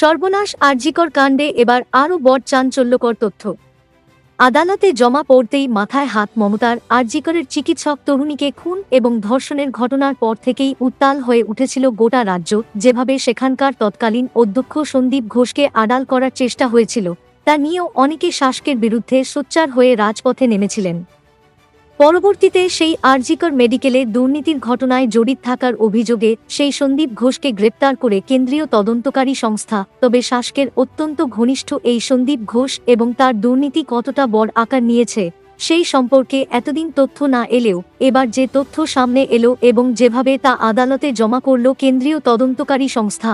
সর্বনাশ আরজিকর কাণ্ডে এবার আরও বড় চাঞ্চল্যকর তথ্য। আদালতে জমা পড়তেই মাথায় হাত মমতার আরজিকরের চিকিৎসক তরুণীকে খুন এবং ধর্ষণের ঘটনার পর থেকেই উত্তাল হয়ে উঠেছিল গোটা রাজ্য, যেভাবে সেখানকার তৎকালীন অধ্যক্ষ সন্দীপ ঘোষকে আড়াল করার চেষ্টা হয়েছিল, তা নিয়েও অনেকে শাসকের বিরুদ্ধে সোচ্চার হয়ে রাজপথে নেমেছিলেন। পরবর্তীতে সেই আরজিকর মেডিকেলে দুর্নীতির ঘটনায় জড়িত থাকার অভিযোগে সেই সন্দীপ ঘোষকে গ্রেপ্তার করে কেন্দ্রীয় তদন্তকারী সংস্থা, তবে শাসকের অত্যন্ত ঘনিষ্ঠ এই সন্দীপ ঘোষ এবং তার দুর্নীতি কতটা বড় আকার নিয়েছে, সেই সম্পর্কে এতদিন তথ্য না এলেও, এবার যে তথ্য সামনে এলো এবং যেভাবে তা আদালতে জমা করল কেন্দ্রীয় তদন্তকারী সংস্থা।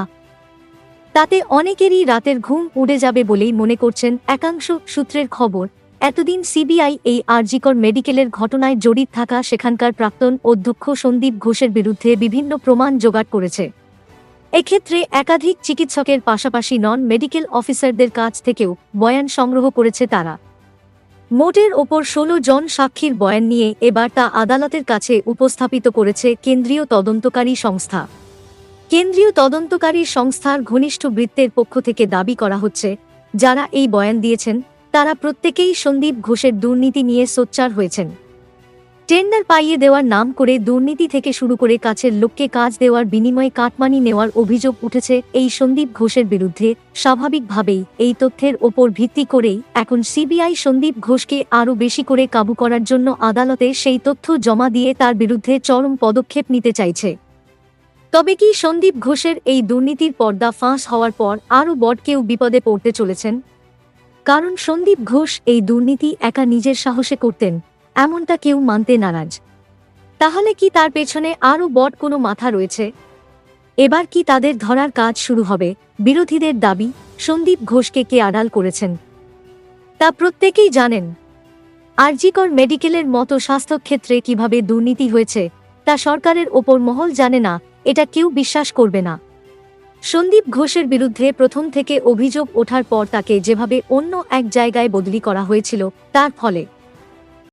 তাতে অনেকেরই রাতের ঘুম উড়ে যাবে বলেই মনে করছেন একাংশ সূত্রের খবর। এতদিন সিবিআই এই আরজিকর মেডিকেলের ঘটনায় জড়িত থাকা সেখানকার প্রাক্তন অধ্যক্ষ সন্দীপ ঘোষের বিরুদ্ধে বিভিন্ন প্রমাণ জোগাড় করেছে। এক্ষেত্রে একাধিক চিকিৎসকের পাশাপাশি নন মেডিকেল অফিসারদের কাছ থেকেও বয়ান সংগ্রহ করেছে তারা। মোটের ওপর ষোলো জন সাক্ষীর বয়ান নিয়ে এবার তা আদালতের কাছে উপস্থাপিত করেছে কেন্দ্রীয় তদন্তকারী সংস্থা। কেন্দ্রীয় তদন্তকারী সংস্থার ঘনিষ্ঠ বৃত্তের পক্ষ থেকে দাবি করা হচ্ছে, যারা এই বয়ান দিয়েছেন তারা প্রত্যেকেই সন্দীপ ঘোষের দুর্নীতি নিয়ে সোচ্চার হয়েছেন। টেন্ডার পাইয়ে দেওয়ার নাম করে দুর্নীতি থেকে শুরু করে কাছের লোককে কাজ দেওয়ার বিনিময়ে কাটমানি নেওয়ার অভিযোগ উঠেছে এই সন্দীপ ঘোষের বিরুদ্ধে। স্বাভাবিকভাবেই এই তথ্যের ওপর ভিত্তি করেই এখন সিবিআই সন্দীপ ঘোষকে আরও বেশি করে কাবু করার জন্য আদালতে সেই তথ্য জমা দিয়ে তার বিরুদ্ধে চরম পদক্ষেপ নিতে চাইছে। তবে কি সন্দীপ ঘোষের এই দুর্নীতির পর্দা ফাঁস হওয়ার পর আরও বড় কেউ বিপদে পড়তে চলেছেন? কারণ সন্দীপ ঘোষ এই দুর্নীতি একা নিজের সাহসে করতেন, এমনটা কেউ মানতে নারাজ। তাহলে কি তার পেছনে আরও বট কোনো মাথা রয়েছে? এবার কি তাদের ধরার কাজ শুরু হবে, বিরোধীদের দাবি, সন্দীপ ঘোষকে কে আড়াল করেছেন? তা প্রত্যেকেই জানেন। আরজিকর মেডিকেলের মতো স্বাস্থ্যক্ষেত্রে কীভাবে দুর্নীতি হয়েছে, তা সরকারের ওপর মহল জানে না, এটা কেউ বিশ্বাস করবে না। সন্দীপ ঘোষের বিরুদ্ধে প্রথম থেকে অভিযোগ ওঠার পর তাকে যেভাবে অন্য এক জায়গায় বদলি করা হয়েছিল, তার ফলে